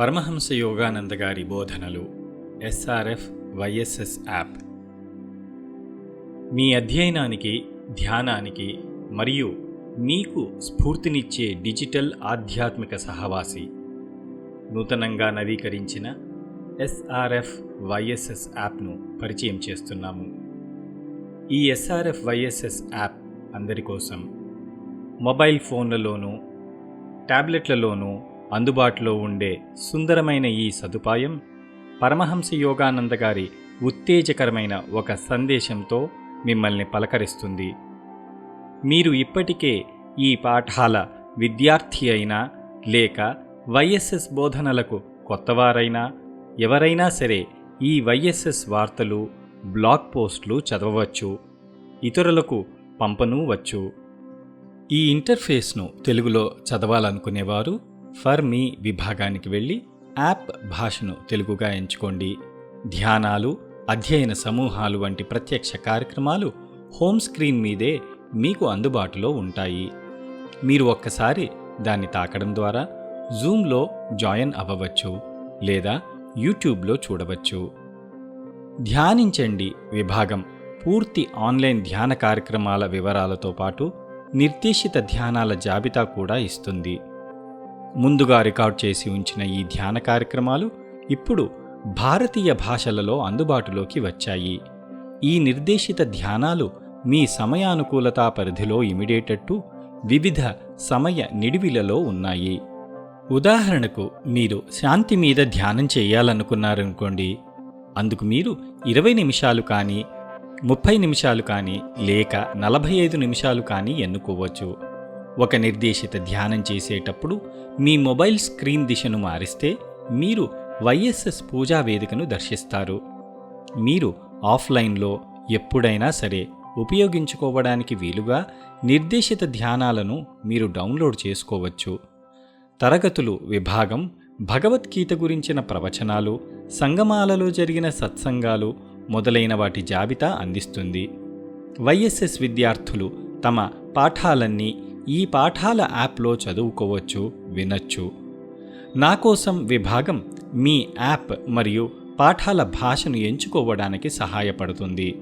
పరమహంస యోగానంద గారి బోధనలు SRF YSS app. మీ అధ్యయనానికి ధ్యానానికి మరియు మీకు స్ఫూర్తినిచ్చే డిజిటల్ ఆధ్యాత్మిక సహవాసి నూతనంగా నవీకరించిన ఎస్ఆర్ఎఫ్ వైఎస్ఎస్ యాప్ను పరిచయం చేస్తున్నాము. ఈ ఎస్ఆర్ఎఫ్ వైఎస్ఎస్ యాప్ అందరి కోసం మొబైల్ ఫోన్లలోనూ టాబ్లెట్లలోనూ అందుబాటులో ఉండే సుందరమైన ఈ సదుపాయం పరమహంస యోగానంద గారి ఉత్తేజకరమైన ఒక సందేశంతో మిమ్మల్ని పలకరిస్తుంది. మీరు ఇప్పటికే ఈ పాఠాల విద్యార్థి అయినా లేక వైఎస్ఎస్ బోధనలకు కొత్తవారైనా ఎవరైనా సరే ఈ వైఎస్ఎస్ వార్తలు బ్లాగ్ పోస్టులు చదవవచ్చు ఇతరులకు పంపనూ వచ్చు. ఈ ఇంటర్ఫేస్ను తెలుగులో చదవాలనుకునేవారు ఫర్ మీ విభాగానికి వెళ్ళి యాప్ భాషను తెలుగుగా ఎంచుకోండి. ధ్యానాలు అధ్యయన సమూహాలు వంటి ప్రత్యక్ష కార్యక్రమాలు హోమ్ స్క్రీన్ మీదే మీకు అందుబాటులో ఉంటాయి. మీరు ఒక్కసారి దాన్ని తాకడం ద్వారా జూమ్లో జాయిన్ అవ్వవచ్చు లేదా యూట్యూబ్లో చూడవచ్చు. ధ్యానించండి విభాగం పూర్తి ఆన్లైన్ ధ్యాన కార్యక్రమాల వివరాలతో పాటు నిర్దేశిత ధ్యానాల జాబితా కూడా ఇస్తుంది. ముందుగా రికార్డ్ చేసి ఉంచిన ఈ ధ్యాన కార్యక్రమాలు ఇప్పుడు భారతీయ భాషలలో అందుబాటులోకి వచ్చాయి. ఈ నిర్దేశిత ధ్యానాలు మీ సమయానుకూలతా పరిధిలో ఇమిడేటట్టు వివిధ సమయ నిడివిలలో ఉన్నాయి. ఉదాహరణకు మీరు శాంతి మీద ధ్యానం చేయాలనుకున్నారనుకోండి అందుకు మీరు ఇరవై నిమిషాలు కానీ ముప్పై నిమిషాలు కానీ లేక నలభై ఐదు నిమిషాలు కానీ ఎన్నుకోవచ్చు. ఒక నిర్దేశిత ధ్యానం చేసేటప్పుడు మీ మొబైల్ స్క్రీన్ దిశను మారిస్తే మీరు వైఎస్ఎస్ పూజా వేదికను దర్శిస్తారు. మీరు ఆఫ్లైన్లో ఎప్పుడైనా సరే ఉపయోగించుకోవడానికి వీలుగా నిర్దేశిత ధ్యానాలను మీరు డౌన్లోడ్ చేసుకోవచ్చు. తరగతులు విభాగం భగవద్గీత గురించిన ప్రవచనాలు సంగమాలలో జరిగిన సత్సంగాలు మొదలైన వాటి జాబితా అందిస్తుంది. వైఎస్ఎస్ విద్యార్థులు తమ పాఠాలన్నీ ఈ పాఠాల యాప్లో చదువుకోవచ్చు వినొచ్చు. నా కోసం విభాగం మీ యాప్ మరియు పాఠాల భాషను ఎంచుకోవడానికి సహాయపడుతుంది.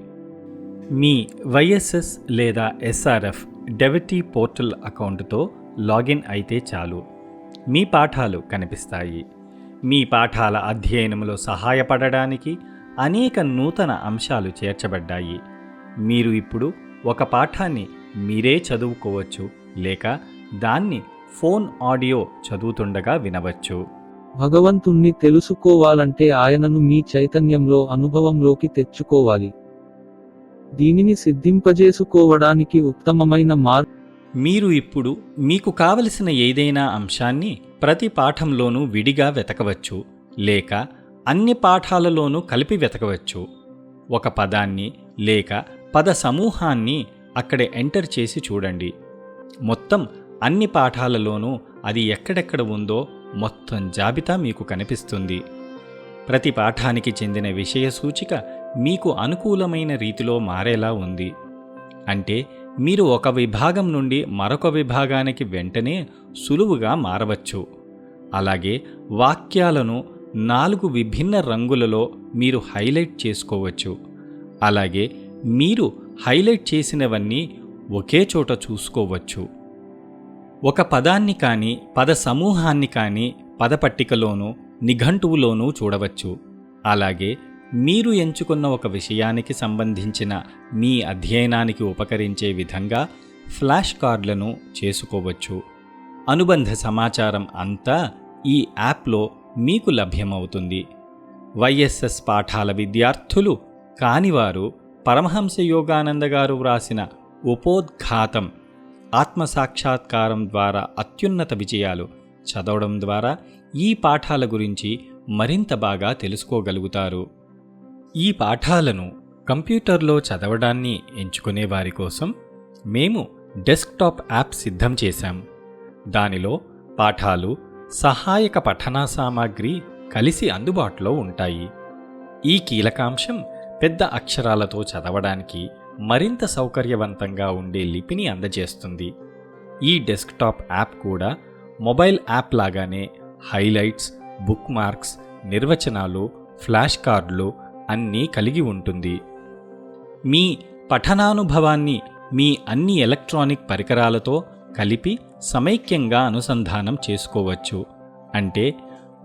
మీ వైఎస్ఎస్ లేదా ఎస్ఆర్ఎఫ్ డెవిటీ పోర్టల్ అకౌంట్తో లాగిన్ అయితే చాలు. మీ పాఠాలు కనిపిస్తాయి. మీ పాఠాల అధ్యయనంలో సహాయపడడానికి అనేక నూతన అంశాలు చేర్చబడ్డాయి. మీరు ఇప్పుడు ఒక పాఠాన్ని మీరే చదువుకోవచ్చు. లేక దాన్ని ఫోన్ ఆడియో చదువుతుండగా వినవచ్చు. భగవంతుణ్ణి తెలుసుకోవాలంటే ఆయనను మీ చైతన్యంలో అనుభవంలోకి తెచ్చుకోవాలి. దీనిని సిద్ధింపజేసుకోవడానికి ఉత్తమమైన మార్గం. మీరు ఇప్పుడు మీకు కావలసిన ఏదైనా అంశాన్ని ప్రతి పాఠంలోనూ విడిగా వెతకవచ్చు లేక అన్ని పాఠాలలోనూ కలిపి వెతకవచ్చు. ఒక పదాన్ని లేక పద సమూహాన్ని అక్కడే ఎంటర్ చేసి చూడండి. మొత్తం అన్ని పాఠాలలోనూ అది ఎక్కడెక్కడ ఉందో మొత్తం జాబితా మీకు కనిపిస్తుంది. ప్రతి పాఠానికి చెందిన విషయ సూచిక మీకు అనుకూలమైన రీతిలో మారేలా ఉంది. అంటే మీరు ఒక విభాగం నుండి మరొక విభాగానికి వెంటనే సులువుగా మారవచ్చు. అలాగే వాక్యాలను నాలుగు విభిన్న రంగులలో మీరు హైలైట్ చేసుకోవచ్చు. అలాగే మీరు హైలైట్ చేసినవన్నీ ఒకే చోట చూసుకోవచ్చు. ఒక పదాన్ని కానీ పద సమూహాన్ని కానీ పదపట్టికలోనూ నిఘంటువులోనూ చూడవచ్చు. అలాగే మీరు ఎంచుకున్న ఒక విషయానికి సంబంధించిన మీ అధ్యయనానికి ఉపకరించే విధంగా ఫ్లాష్ కార్డులను చేసుకోవచ్చు. అనుబంధ సమాచారం అంతా ఈ యాప్లో మీకు లభ్యమవుతుంది. వైఎస్ఎస్ పాఠాల విద్యార్థులు కానివారు పరమహంస యోగానంద గారు వ్రాసిన ఉపోద్ఘాతం. ఆత్మసాక్షాత్కారం ద్వారా అత్యున్నత విజయాలు చదవడం ద్వారా ఈ పాఠాల గురించి మరింత బాగా తెలుసుకోగలుగుతారు. ఈ పాఠాలను కంప్యూటర్లో చదవడాన్ని ఎంచుకునే వారి కోసం మేము డెస్క్టాప్ యాప్ సిద్ధం చేశాం. దానిలో పాఠాలు సహాయక పఠనా సామాగ్రి కలిసి అందుబాటులో ఉంటాయి. ఈ కీలకాంశం పెద్ద అక్షరాలతో చదవడానికి మరింత సౌకర్యవంతంగా ఉండే లిపిని అందజేస్తుంది. ఈ డెస్క్టాప్ యాప్ కూడా మొబైల్ యాప్ లాగానే హైలైట్స్ బుక్ మార్క్స్ నిర్వచనాలు ఫ్లాష్ కార్డులు అన్నీ కలిగి ఉంటుంది. మీ పఠనానుభవాన్ని మీ అన్ని ఎలక్ట్రానిక్ పరికరాలతో కలిపి సమైక్యంగా అనుసంధానం చేసుకోవచ్చు. అంటే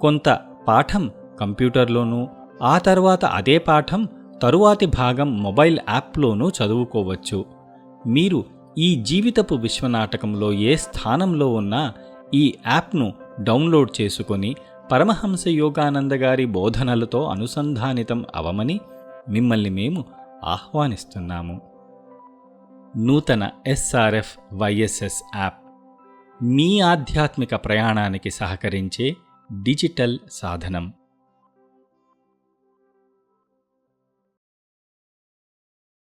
కొంత పాఠం కంప్యూటర్లోనూ ఆ తర్వాత అదే పాఠం తరువాతి భాగం మొబైల్ యాప్లోనూ చదువుకోవచ్చు. మీరు ఈ జీవితపు విశ్వనాటకంలో ఏ స్థానంలో ఉన్నా ఈ యాప్ను డౌన్లోడ్ చేసుకొని పరమహంస యోగానంద గారి బోధనలతో అనుసంధానితం అవమని మిమ్మల్ని మేము ఆహ్వానిస్తున్నాము. నూతన ఎస్ఆర్ఎఫ్ వైఎస్ఎస్ యాప్ మీ ఆధ్యాత్మిక ప్రయాణానికి సహకరించే డిజిటల్ సాధనం.